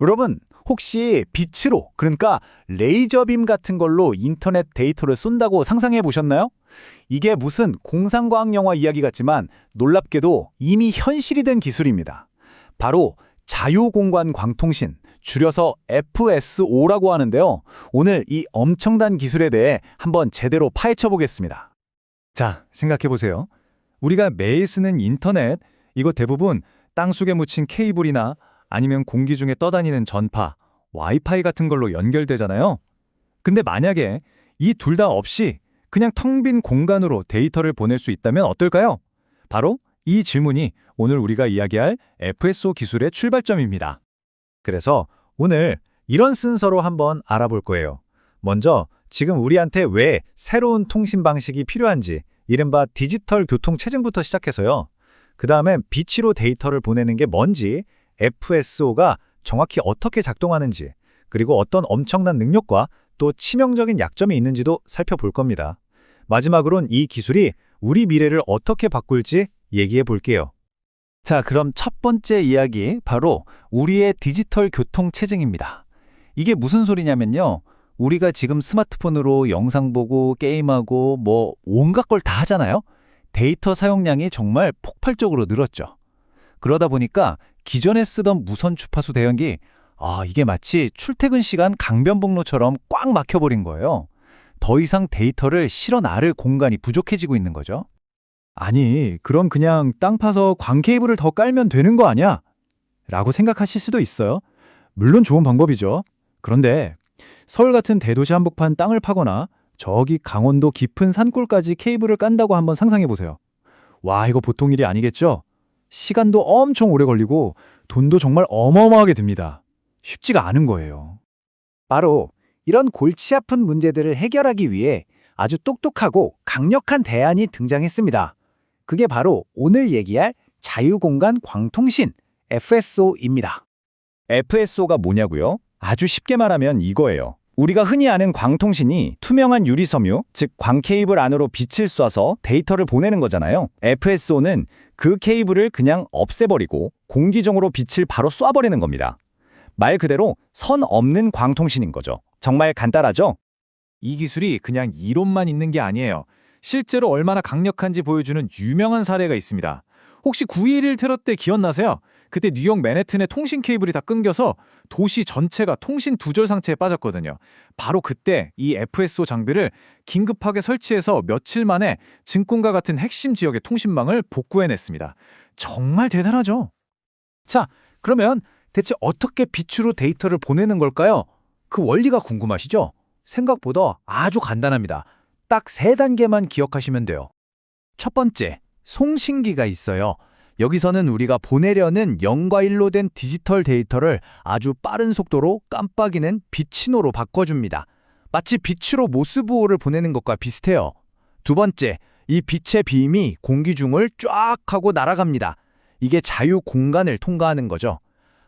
여러분, 혹시 빛으로, 그러니까 레이저빔 같은 걸로 인터넷 데이터를 쏜다고 상상해 보셨나요? 이게 무슨 공상과학 영화 이야기 같지만 놀랍게도 이미 현실이 된 기술입니다. 바로 자유공간 광통신, 줄여서 FSO라고 하는데요. 오늘 이 엄청난 기술에 대해 한번 제대로 파헤쳐 보겠습니다. 자, 생각해 보세요. 우리가 매일 쓰는 인터넷, 이거 대부분 땅속에 묻힌 케이블이나 아니면 공기 중에 떠다니는 전파, 와이파이 같은 걸로 연결되잖아요. 근데 만약에 이 둘 다 없이 그냥 텅 빈 공간으로 데이터를 보낼 수 있다면 어떨까요? 바로 이 질문이 오늘 우리가 이야기할 FSO 기술의 출발점입니다. 그래서 오늘 이런 순서로 한번 알아볼 거예요. 먼저 지금 우리한테 왜 새로운 통신 방식이 필요한지 이른바 디지털 교통 체증부터 시작해서요. 그 다음에 빛으로 데이터를 보내는 게 뭔지, FSO가 정확히 어떻게 작동하는지, 그리고 어떤 엄청난 능력과 또 치명적인 약점이 있는지도 살펴볼 겁니다. 마지막으론 이 기술이 우리 미래를 어떻게 바꿀지 얘기해 볼게요. 자, 그럼 첫 번째 이야기 바로 우리의 디지털 교통 체증입니다. 이게 무슨 소리냐면요. 우리가 지금 스마트폰으로 영상 보고 게임하고 뭐 온갖 걸 다 하잖아요. 데이터 사용량이 정말 폭발적으로 늘었죠. 그러다 보니까 기존에 쓰던 무선 주파수 대연기 아, 이게 마치 출퇴근 시간 강변북로처럼 꽉 막혀버린 거예요. 더 이상 데이터를 실어 나를 공간이 부족해지고 있는 거죠. 아니, 그럼 그냥 땅 파서 광 케이블을 더 깔면 되는 거 아니야? 라고 생각하실 수도 있어요. 물론 좋은 방법이죠. 그런데 서울 같은 대도시 한복판 땅을 파거나 저기 강원도 깊은 산골까지 케이블을 깐다고 한번 상상해 보세요. 와, 이거 보통 일이 아니겠죠? 시간도 엄청 오래 걸리고 돈도 정말 어마어마하게 듭니다. 쉽지가 않은 거예요. 바로 이런 골치 아픈 문제들을 해결하기 위해 아주 똑똑하고 강력한 대안이 등장했습니다. 그게 바로 오늘 얘기할 자유공간 광통신 FSO입니다. FSO가 뭐냐고요? 아주 쉽게 말하면 이거예요. 우리가 흔히 아는 광통신이 투명한 유리 섬유, 즉 광케이블 안으로 빛을 쏴서 데이터를 보내는 거잖아요. FSO는 그 케이블을 그냥 없애버리고 공기중으로 빛을 바로 쏴버리는 겁니다. 말 그대로 선 없는 광통신인 거죠. 정말 간단하죠? 이 기술이 그냥 이론만 있는 게 아니에요. 실제로 얼마나 강력한지 보여주는 유명한 사례가 있습니다. 혹시 9.11 테러 때 기억나세요? 그때 뉴욕 맨해튼의 통신 케이블이 다 끊겨서 도시 전체가 통신 두절 상태에 빠졌거든요. 바로 그때 이 FSO 장비를 긴급하게 설치해서 며칠 만에 증권가 같은 핵심 지역의 통신망을 복구해냈습니다. 정말 대단하죠? 자, 그러면 대체 어떻게 빛으로 데이터를 보내는 걸까요? 그 원리가 궁금하시죠? 생각보다 아주 간단합니다. 딱 세 단계만 기억하시면 돼요. 첫 번째, 송신기가 있어요. 여기서는 우리가 보내려는 0과 1로 된 디지털 데이터를 아주 빠른 속도로 깜빡이는 빛 신호로 바꿔줍니다. 마치 빛으로 모스보호를 보내는 것과 비슷해요. 두 번째, 이 빛의 빔이 공기 중을 쫙 하고 날아갑니다. 이게 자유 공간을 통과하는 거죠.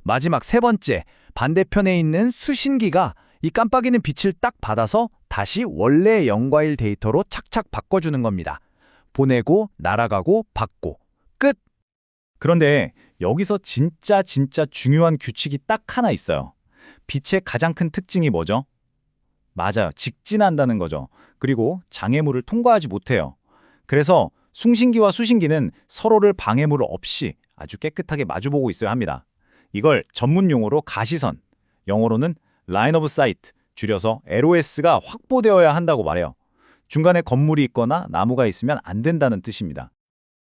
마지막 세 번째, 반대편에 있는 수신기가 이 깜빡이는 빛을 딱 받아서 다시 원래의 0과 1 데이터로 착착 바꿔주는 겁니다. 보내고, 날아가고, 받고. 끝! 그런데 여기서 진짜 진짜 중요한 규칙이 딱 하나 있어요. 빛의 가장 큰 특징이 뭐죠? 맞아요. 직진한다는 거죠. 그리고 장애물을 통과하지 못해요. 그래서 숭신기와 수신기는 서로를 방해물 없이 아주 깨끗하게 마주보고 있어야 합니다. 이걸 전문 용어로 가시선, 영어로는 line of sight, 줄여서 LOS가 확보되어야 한다고 말해요. 중간에 건물이 있거나 나무가 있으면 안 된다는 뜻입니다.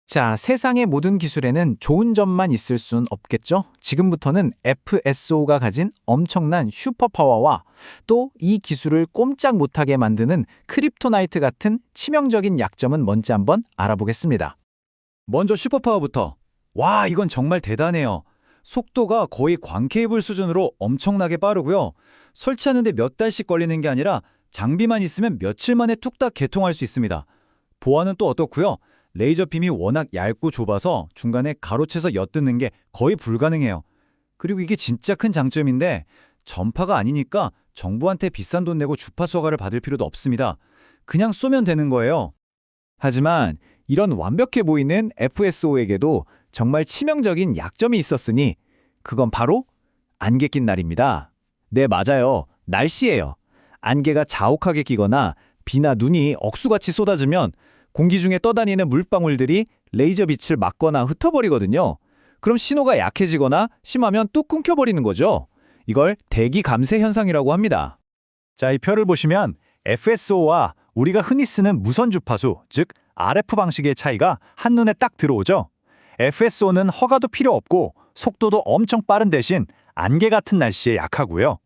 자, 세상의 모든 기술에는 좋은 점만 있을 순 없겠죠? 지금부터는 FSO가 가진 엄청난 슈퍼파워와 또 이 기술을 꼼짝 못하게 만드는 크립토나이트 같은 치명적인 약점은 뭔지 한번 알아보겠습니다. 먼저 슈퍼파워부터. 와, 이건 정말 대단해요. 속도가 거의 광케이블 수준으로 엄청나게 빠르고요. 설치하는데 몇 달씩 걸리는 게 아니라 장비만 있으면 며칠 만에 뚝딱 개통할 수 있습니다. 보안은 또 어떻고요? 레이저 빔이 워낙 얇고 좁아서 중간에 가로채서 엿듣는 게 거의 불가능해요. 그리고 이게 진짜 큰 장점인데 전파가 아니니까 정부한테 비싼 돈 내고 주파수 허가를 받을 필요도 없습니다. 그냥 쏘면 되는 거예요. 하지만 이런 완벽해 보이는 FSO에게도 정말 치명적인 약점이 있었으니 그건 바로 안개 낀 날입니다. 네, 맞아요. 날씨예요. 안개가 자욱하게 끼거나 비나 눈이 억수같이 쏟아지면 공기 중에 떠다니는 물방울들이 레이저 빛을 막거나 흩어버리거든요. 그럼 신호가 약해지거나 심하면 뚝 끊겨버리는 거죠. 이걸 대기 감쇄 현상이라고 합니다. 자, 이 표를 보시면 FSO와 우리가 흔히 쓰는 무선 주파수, 즉 RF 방식의 차이가 한눈에 딱 들어오죠. FSO는 허가도 필요 없고 속도도 엄청 빠른 대신 안개 같은 날씨에 약하고요.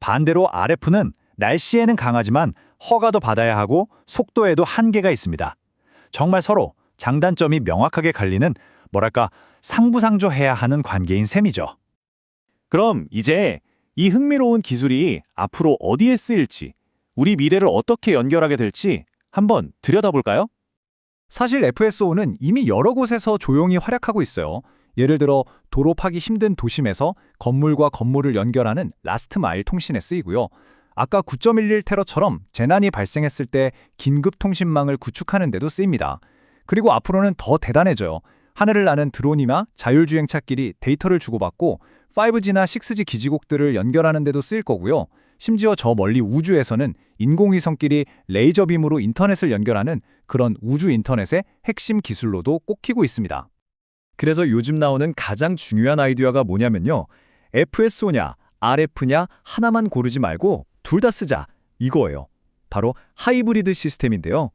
반대로 RF는 날씨에는 강하지만 허가도 받아야 하고 속도에도 한계가 있습니다. 정말 서로 장단점이 명확하게 갈리는 뭐랄까 상부상조해야 하는 관계인 셈이죠. 그럼 이제 이 흥미로운 기술이 앞으로 어디에 쓰일지, 우리 미래를 어떻게 연결하게 될지 한번 들여다볼까요? 사실 FSO는 이미 여러 곳에서 조용히 활약하고 있어요. 예를 들어 도로 파기 힘든 도심에서 건물과 건물을 연결하는 라스트 마일 통신에 쓰이고요. 아까 9.11 테러처럼 재난이 발생했을 때 긴급 통신망을 구축하는 데도 쓰입니다. 그리고 앞으로는 더 대단해져요. 하늘을 나는 드론이나 자율주행차끼리 데이터를 주고받고 5G나 6G 기지국들을 연결하는 데도 쓰일 거고요. 심지어 저 멀리 우주에서는 인공위성끼리 레이저 빔으로 인터넷을 연결하는 그런 우주 인터넷의 핵심 기술로도 꼽히고 있습니다. 그래서 요즘 나오는 가장 중요한 아이디어가 뭐냐면요. FSO냐, RF냐 하나만 고르지 말고 둘 다 쓰자 이거예요. 바로 하이브리드 시스템인데요.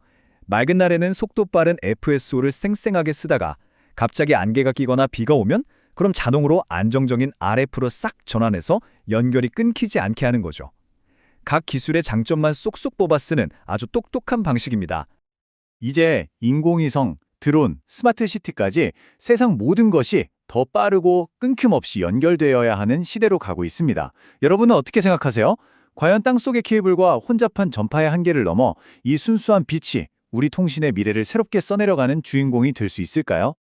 맑은 날에는 속도 빠른 FSO를 쌩쌩하게 쓰다가 갑자기 안개가 끼거나 비가 오면 그럼 자동으로 안정적인 RF로 싹 전환해서 연결이 끊기지 않게 하는 거죠. 각 기술의 장점만 쏙쏙 뽑아 쓰는 아주 똑똑한 방식입니다. 이제 인공위성, 드론, 스마트시티까지 세상 모든 것이 더 빠르고 끊김없이 연결되어야 하는 시대로 가고 있습니다. 여러분은 어떻게 생각하세요? 과연 땅속의 케이블과 혼잡한 전파의 한계를 넘어 이 순수한 빛이 우리 통신의 미래를 새롭게 써내려가는 주인공이 될 수 있을까요?